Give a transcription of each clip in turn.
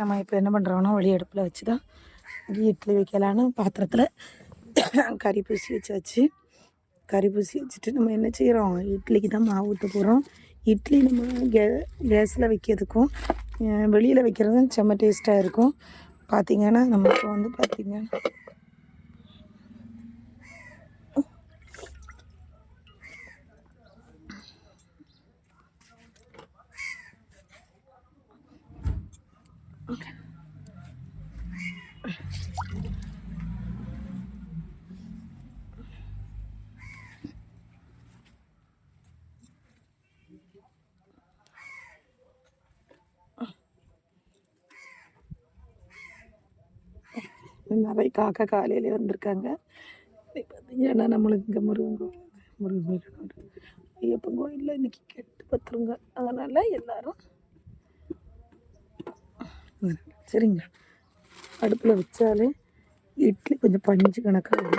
நம்ம இப்போ என்ன பண்ணுறோம்னா ஒளி அடுப்பில் வச்சு தான் இட்லி வைக்கலான்னு பாத்திரத்தில் கறி பூசி வச்சாச்சு. கறி பூசி வச்சுட்டு நம்ம என்ன செய்கிறோம் இட்லிக்கு தான் மாவு ஊற்ற போகிறோம் இட்லி நம்ம கே கேஸில் வைக்கிறதுக்கும் வெளியில் வைக்கிறதும் செம்ம டேஸ்ட்டாக இருக்கும். பார்த்திங்கன்னா நமக்கு வந்து பார்த்திங்கன்னா நிறைய காக்கா காலையிலே வந்திருக்காங்க. இன்னைக்கு பார்த்தீங்கன்னா நம்மளுக்கு இங்கே முருகன் கோயில் முருகன் கோயில் ஐயப்பன் கோயிலில் இன்றைக்கி கெட்டு பத்துருங்க. அதனால் எல்லோரும் சரிங்களா அடுப்பில் வச்சாலே இட்லி கொஞ்சம் பஞ்சு கணக்காக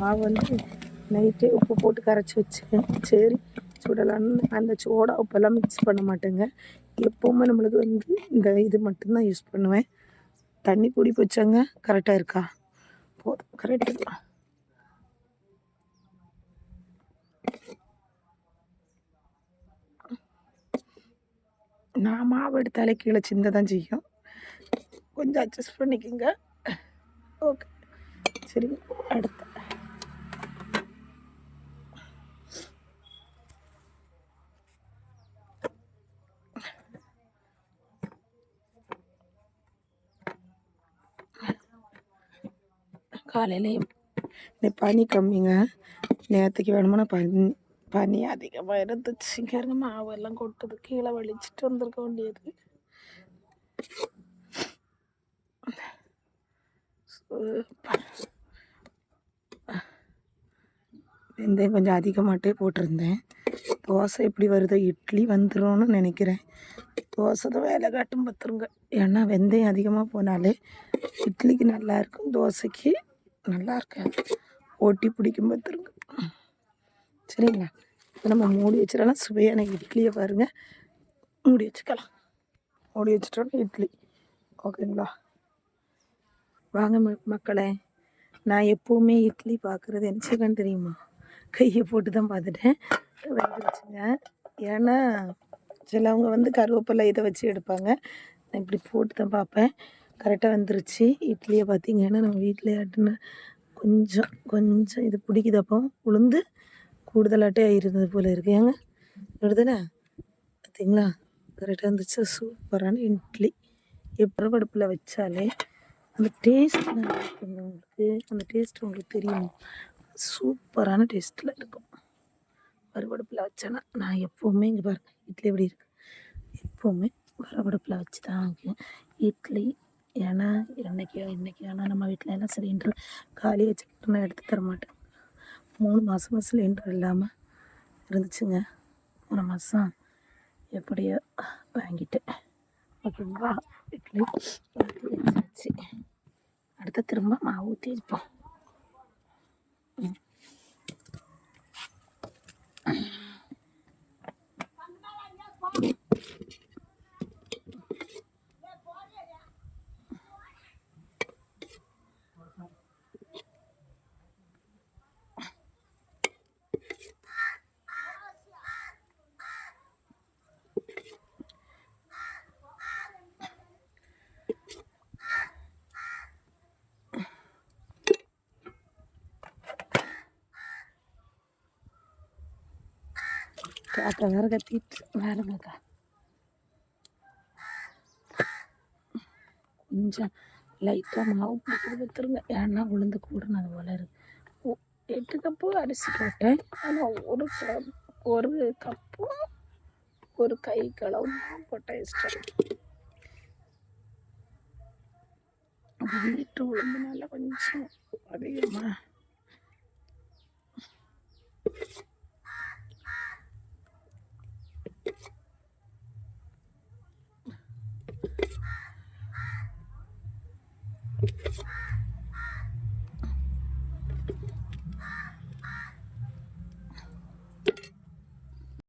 நான் வந்து நைட்டே உப்பு போட்டு கரைச்சி வச்சுக்கேன் சரி. சுடலான்னு அந்த சோடா உப்பெல்லாம் மிக்ஸ் பண்ண மாட்டேங்க. எப்போவுமே நம்மளுக்கு வந்து இந்த இது மட்டும்தான் யூஸ் பண்ணுவேன். தண்ணி குடி போச்சாங்க? கரெக்டாக இருக்கா? போதும் கரெக்டாக நான் மாவு எடுத்தாலே கீழே சிந்த தான் செய்யும். கொஞ்சம் அட்ஜஸ்ட் பண்ணிக்கோங்க. ஓகே சரி அடுத்த. காலையில் இந்த பனி கம்மிங்க. நேற்றுக்கு வேணுமா பனி பனி அதிகமாக இருந்துச்சு. பாருங்க மாவெல்லாம் கொட்டுது. கீழே வலிச்சிட்டு வந்திருக்க வேண்டியது. வெந்தயம் கொஞ்சம் அதிகமாகட்டே போட்டிருந்தேன். தோசை எப்படி வருதோ இட்லி வந்துடும்னு நினைக்கிறேன். தோசை தான் வேலை காட்டும் பார்த்துருங்க. ஏன்னா வெந்தயம் அதிகமாக போனாலே இட்லிக்கு நல்லாயிருக்கும் தோசைக்கு நல்லா இருக்கேன். ஓட்டி பிடிக்கும் பார்த்துருங்க சரிங்களா? இப்போ நம்ம மூடி வச்சிடலாம். சுவையான இட்லியை பாருங்கள் மூடி வச்சுக்கலாம். மூடி வச்சுட்டோன்னா இட்லி. ஓகேங்களா? வாங்க மக்களே. நான் எப்போவுமே இட்லி பார்க்குறது என்ன செய்வேன் தெரியுமா? கையை போட்டு தான் பார்த்துட்டேன் வந்துருச்சுங்க ஏன்னா சிலவங்க வந்து கருவேப்பிலை இதை வச்சு எடுப்பாங்க. நான் இப்படி போட்டு தான் பார்ப்பேன். கரெக்டாக வந்துருச்சு. இட்லியை பார்த்தீங்கன்னா நம்ம வீட்டில் ஆட்டின கொஞ்சம் கொஞ்சம் இது பிடிக்குது. அப்போ உளுந்து கூடுதலாட்டே இருந்தது போல் இருக்கு. ஏங்க வருதுண்ணே பார்த்தீங்களா கரெக்டாக இருந்துச்சு சூப்பரான இட்லி. எப்போ அடுப்பில் வச்சாலே அந்த டேஸ்ட் நல்லா இருக்குங்க உங்களுக்கு அந்த டேஸ்ட் உங்களுக்கு தெரியும். சூப்பரான டேஸ்ட்டில் இருக்கும். வறுவடுப்பில் வச்சேன்னா நான் எப்போவுமே இங்கே பாருங்கள் இட்லி எப்படி இருக்கு? எப்போவுமே வறுவடுப்பில் வச்சு தான் இட்லி ஏன்னா என்னைக்கோ இன்றைக்கி ஆனால் நம்ம வீட்டில் எல்லாம் சிலிண்டர் காலி வச்சுக்கிட்டு நான் எடுத்து தர மாட்டேன். மூணு மாதமாக சிலிண்டர் இல்லாமல் இருந்துச்சுங்க. மூணு மாதம் எப்படியோ வாங்கிட்டேன். ஓகேங்களா? இட்லி ஊற்றி அடுத்து திரும்ப மாவு ஊற்றி வைப்போம். காக்கா வேற கத்திட்டு வேறங்கக்கா கொஞ்சம் லைட்டாக மாவு பிடிச்சி கொடுத்துருங்க ஏன்னா உளுந்து கூடணும் அது இருக்கு எட்டு கப்பு அரிசி போட்டேன் ஆனால் ஒரு ஒரு கப்பும் ஒரு கை களவு மாவு போட்டேன் எக்ஸ்ட்ரா வீட்டு உளுந்துனால கொஞ்சம் அதிகமாக